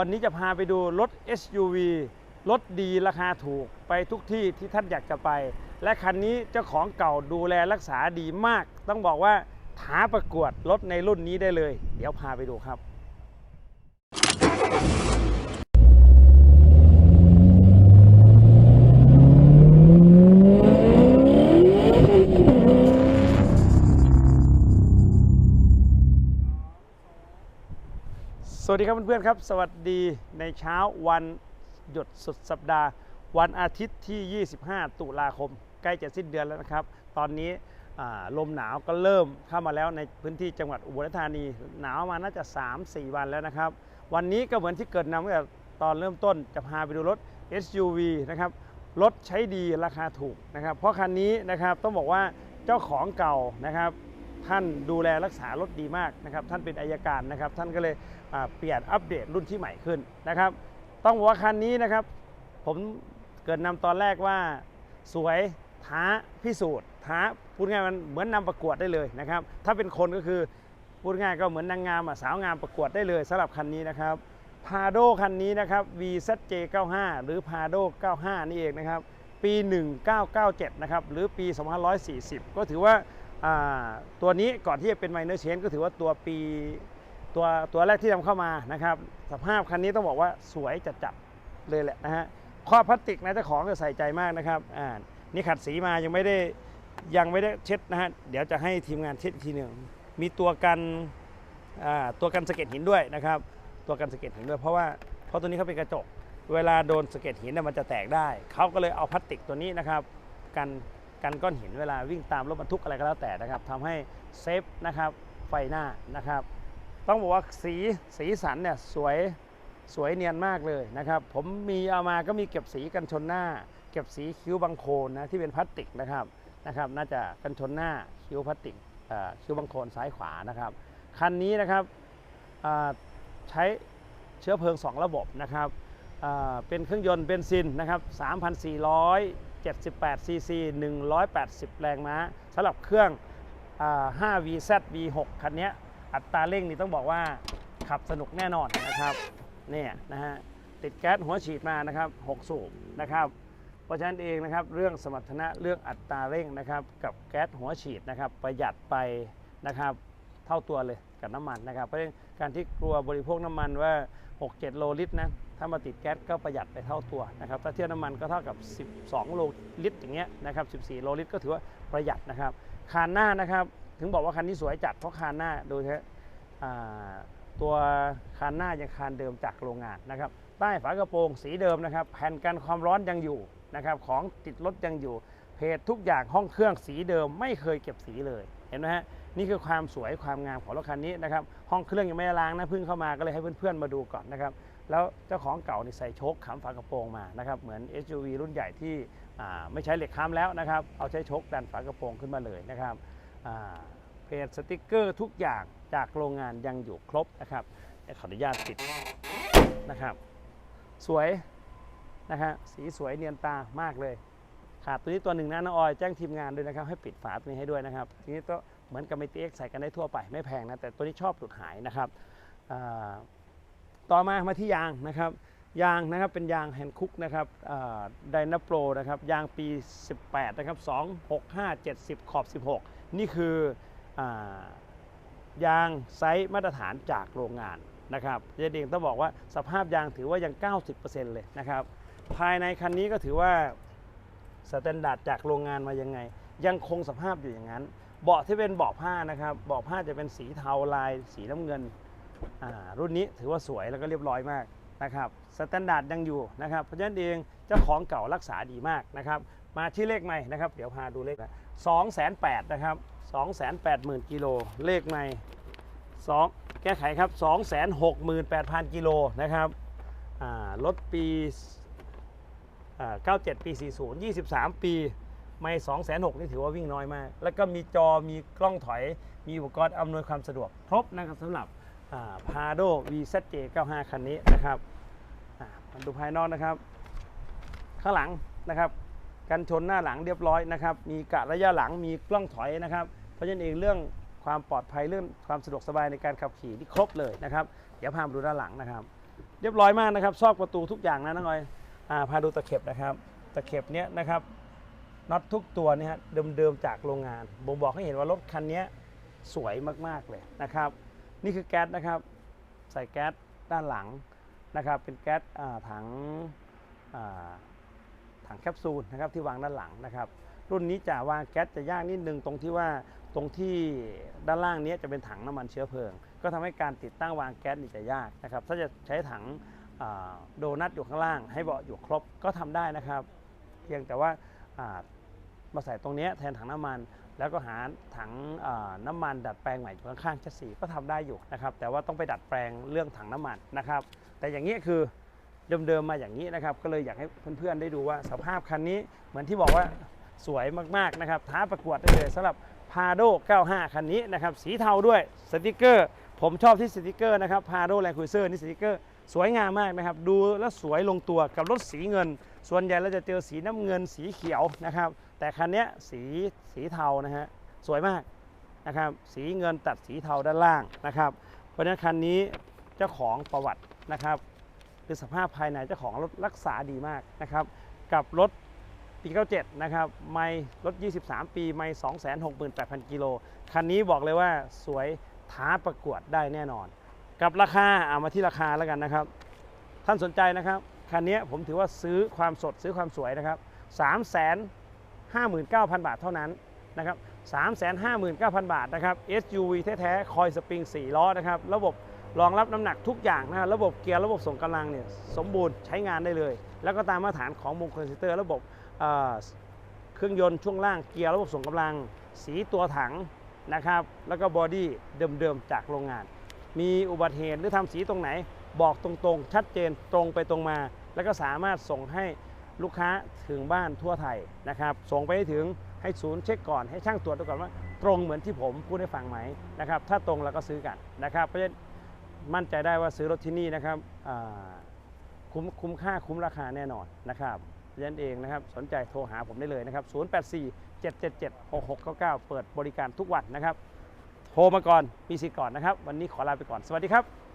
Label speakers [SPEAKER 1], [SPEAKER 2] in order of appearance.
[SPEAKER 1] วันนี้จะพาไปดูรถ SUV รถดีราคาถูกไปทุกที่ที่ท่านอยากจะไป และคันนี้เจ้าของเก่าดูแลรักษาดีมาก ต้องบอกว่าท้าประกวดรถในรุ่นนี้ได้เลย เดี๋ยวพาไปดูครับ สวัสดีครับเพื่อนๆครับ สวัสดีในเช้าวันหยุดสุดสัปดาห์ วันอาทิตย์ที่ 25 ตุลาคม ใกล้จะสิ้นเดือนแล้วนะครับ ตอนนี้ลมหนาวก็เริ่มเข้ามาแล้วในพื้นที่จังหวัดอุบลราชธานี หนาวมาน่าจะ 3-4 วันแล้วนะครับ วันนี้ก็เหมือนที่เกิดนำตั้งแต่ตอนเริ่มต้นจะพาไปดูรถ SUV นะครับรถใช้ดีราคาถูกนะครับ เพราะคันนี้นะครับต้องบอกว่าเจ้าของเก่านะครับ ท่านดูแลรักษารถดีมากนะครับ ท่านเป็นอายการนะครับ ท่านก็เลยเปลี่ยนอัปเดตรุ่นที่ใหม่ขึ้นนะครับ ต้องบอกว่าคันนี้นะครับ ผมเกิดนำตอนแรกว่าสวยท้าพิสูจน์ท้าพูดง่ายมันเหมือนนำประกวดได้เลยนะครับ ถ้าเป็นคนก็คือพูดง่ายก็เหมือนนางงามอะสาวงามประกวดได้เลยสำหรับคันนี้นะครับพาโดคันนี้นะครับ VZJ95 หรือ Prado 95 นี่เองนะครับ ปี 1997 นะครับ หรือปี 2540 ก็ถือว่า ตัวนี้ก่อนที่จะเป็นไมเนอร์เชนก็ถือว่าตัวปีตัวตัวแรกที่นำเข้ามานะครับ สภาพคันนี้ต้องบอกว่าสวยจัดจัดเลยแหละนะฮะครอบพลาสติกนะเจ้าของจะใส่ใจมากนะครับอ่านี่ขัดสีมายังไม่ได้ยังไม่ได้เช็ดนะฮะเดี๋ยวจะให้ทีมงานเช็ดอีกทีหนึ่งมีตัวกันอ่าตัวกันสะเก็ดหินด้วยนะครับ ตัวกันสะเก็ดหินด้วยเพราะว่าเพราะตัวนี้เขาเป็นกระจก เวลาโดนสะเก็ดหินเนี่ยมันจะแตกได้เขาก็เลยเอาพลาสติกตัวนี้นะครับ กัน กันก้อนหินเวลาวิ่งตามรถบรรทุกอะไรก็แล้วแต่นะครับทำให้เซฟนะครับไฟหน้านะครับ ต้องบอกว่าสีสีสันเนี่ยสวยสวยเนียนมากเลยนะครับ ผมมีเอามาก็มีเก็บสีกันชนหน้า เก็บสีคิ้วบางโคนนะที่เป็นพลาสติกนะครับนะครับ น่าจะกันชนหน้าคิ้วพลาสติกคิ้วบางโคนซ้ายขวานะครับคันนี้นะครับใช้เชื้อเพลิง 2 ระบบนะครับเป็นเครื่องยนต์เบนซินนะครับ3,400 78 cc 180 แรงม้าสำหรับเครื่อง 5 VZ V6 คันนี้อัตราเร่งนี่ต้องบอกว่าขับสนุกแน่นอนนะครับเนี่ยนะฮะติดแก๊สหัวฉีดมานะครับ 6 สูบนะครับ เพราะฉะนั้นเองนะครับเรื่องสมรรถนะเรื่องอัตราเร่งนะครับ กับแก๊สหัวฉีดนะครับประหยัดไปนะครับ เท่าตัวเลยกับน้ำมันนะครับ เพราะฉะนั้นการที่กลัวบริโภคน้ำมันว่า 6-7 โลลิตรนะถ้ามาติดแก๊สก็ประหยัดไปเท่าตัวนะครับถ้าเทียบน้ำมันก็เท่ากับ 12 โลลิตรอย่างเงี้ยนะครับ 14 โลลิตรก็ถือว่าประหยัดนะครับคานหน้านะครับ ถึงบอกว่าคันนี้สวยจัดเพราะคานหน้าดูเถอะอ่ตัวคานหน้ายังคานเดิมจากโรงงานนะครับใต้ฝากระโปรงสีเดิมนะครับ แผ่นกันความร้อนยังอยู่นะครับของติดรถยังอยู่ เพจทุกอย่างห้องเครื่องสีเดิมไม่เคยเก็บสีเลยเห็นไหมฮะนี่คือความสวยความงามของรถคันนี้นะครับห้องเครื่องยังไม่ล้างนะเพิ่งเข้ามาก็เลยให้เพื่อนๆมาดูก่อนนะครับแล้วเจ้าของเก่านี่ใส่โชคขำฝากระโปรงมานะครับเหมือน SUV รุ่นใหญ่ที่ไม่ใช้เหล็กค้ำแล้วนะครับเอาใช้โชคดันฝากระโปรงขึ้นมาเลยนะครับเพจสติกเกอร์ทุกอย่างจากโรงงานยังอยู่ครบนะครับเดี๋ยวขออนุญาตติดนะครับ สวยนะฮะสีสวยเนียนตามากเลย ขาดตัวนี้ตัวหนึ่งนะน้องออยแจ้งทีมงานด้วยนะครับให้ปิดฝาตัวนี้ให้ด้วยนะครับทีนี้ก็เหมือนกับเมติเอ็กใส่กันได้ทั่วไปไม่แพงนะแต่ตัวนี้ชอบหลุดหายนะครับต่อมามาที่ยางนะครับยางนะครับเป็นยางแฮนด์คุกนะครับไดนาโปรนะครับยางปี 18 นะครับ 265 70 ขอบ 16 นี่คืออยางไซส์มาตรฐานจากโรงงานนะครับเจเดงต้องบอกว่าสภาพยางถือว่ายัง 90%เลยนะครับภายในคันนี้ก็ถือว่า สแตนดาร์ดจากโรงงานมายังไง ยังคงสภาพอยู่อย่างนั้น เบาะที่เป็นเบาะผ้านะครับเบาะผ้าจะเป็นสีเทาลาย สีน้ำเงินรุ่นนี้ถือว่าสวยแล้วก็เรียบร้อยมากนะครับสแตนดาร์ดยังอยู่นะครับเพราะฉะนั้นเองเจ้าของเก่ารักษาดีมากนะครับมาที่เลขใหม่นะครับเดี๋ยวพาดูเลขสองแสนแปดนะครับสองแสนแปดหมื่นกิโลเลขใหม่สองแก้ไขครับสองแสนหกหมื่นแปดพันกิโลนะครับรถปี 97 ปี 40 23 ปีไม่2 6 0 0 0นี่ถือว่าวิ่งน้อยมาก แล้วก็มีจอมีกล้องถอย มีอุปกรณ์อำนวยความสะดวก ครบนะครับสำหรับพาโด VZJ 95 คันนี้นะครับอ่ามาดูภายนอกนะครับ ข้างหลังนะครับกันชนหน้าหลังเรียบร้อยนะครับ มีกะระยะหลังมีกล้องถอยนะครับ เพราะฉะนั้นเองเรื่องความปลอดภัยเรื่องความสะดวกสบายในการขับขี่ที่ครบเลยนะครับ เดี๋ยวพามาดูด้านหลังนะครับ เรียบร้อยมากนะครับซอกประตูทุกอย่างนะน้องออย อ่าพาดูตะเข็บนะครับ ตะเข็บเนี้ยนะครับน็อตทุกตัวเนี่ยเดิมๆจากโรงงานบ่งบอกให้เห็นว่ารถคันนี้สวยมากๆเลยนะครับ นี่คือแก๊สนะครับ ใส่แก๊สด้านหลังนะครับ เป็นแก๊สถังถังแคปซูลนะครับที่วางด้านหลังนะครับ รุ่นนี้จะวางแก๊สจะยากนิดนึงตรงที่ว่าตรงที่ด้านล่างเนี้ยจะเป็นถังน้ำมันเชื้อเพลิง ก็ทำให้การติดตั้งวางแก๊สนี่จะยากนะครับ ถ้าจะใช้ถัง โดนัทอยู่ข้างล่าง ให้เบาะอยู่ครบก็ทำได้นะครับ เพียงแต่ว่าามาใส่ตรงนี้แทนถังน้ำมัน แล้วก็หาถังน้ำมันดัดแปลงใหม่อยู่ข้างๆชัสีก็ทำได้อยู่นะครับ แต่ว่าต้องไปดัดแปลงเรื่องถังน้ำมันนะครับ แต่อย่างนี้คือเดิมๆมาอย่างนี้นะครับ ก็เลยอยากให้เพื่อนๆได้ดูว่าสภาพคันนี้เหมือนที่บอกว่าสวยมากๆนะครับ ท้าประกวดได้เลยสำหรับพาโด95 คันนี้นะครับ สีเทาด้วยสติกเกอร์ ผมชอบที่สติกเกอร์นะครับพาโดแลคูเซอร์นี่สติกเกอร์ สวยงามมากนะครับ ดูแล้วสวยลงตัวกับรถสีเงิน ส่วนใหญ่เราจะเจอสีน้ำเงินสีเขียวนะครับ แต่คันนี้สีสีเทานะฮะสวยมากนะครับสีเงินตัดสีเทาด้านล่างนะครับ เพราะฉะนั้นคันนี้เจ้าของประวัตินะครับคือสภาพภายในเจ้าของรถรักษาดีมากนะครับ กับรถปี97 นะครับ ไม่รถ 23 ปี ไม่ 268,000 กิโล คันนี้บอกเลยว่าสวยท้าประกวดได้แน่นอน กับราคาเอามาที่ราคาแล้วกันนะครับ ท่านสนใจนะครับคันนี้ผมถือว่าซื้อความสดซื้อความสวยนะครับ3 5 9 0 0 0 บาทเท่านั้นนะครับ359,000 บาทนะครับ SUV แท้ๆ คอยสปริง 4 ล้อนะครับ ระบบรองรับน้ำหนักทุกอย่างนะครับระบบเกียร์ ระบบส่งกำลังเนี่ยสมบูรณ์ใช้งานได้เลย แล้วก็ตามมาตรฐานของมงคลซิเตอร์ ระบบเเครื่องยนต์ช่วงล่างเกียร์ ระบบส่งกำลัง สีตัวถังนะครับ แล้วก็บอดี้เดิมๆ จากโรงงาน มีอุบัติเหตุหรือทำสีตรงไหน บอกตรงๆ ชัดเจนตรงไปตรงมา แล้วก็สามารถส่งให้ลูกค้าถึงบ้านทั่วไทยนะครับ ส่งไปให้ถึงให้ศูนย์เช็คก่อนให้ช่างตรวจดูก่อนว่า ตรงเหมือนที่ผมพูดให้ฟังไหมนะครับ ถ้าตรงเราก็ซื้อกันนะครับ เพราะฉะนั้นมั่นใจได้ว่าซื้อรถที่นี่นะครับคุ้มคุ้มค่าคุ้มราคาแน่นอนนะครับเพราะฉะนั้นเองนะครับ สนใจโทรหาผมได้เลยนะครับ 084 777 6699 เปิดบริการทุกวันนะครับ ทรมาก่อนมีสิทธิ์ก่อนนะครับ วันนี้ขอลาไปก่อนสวัสดีครับ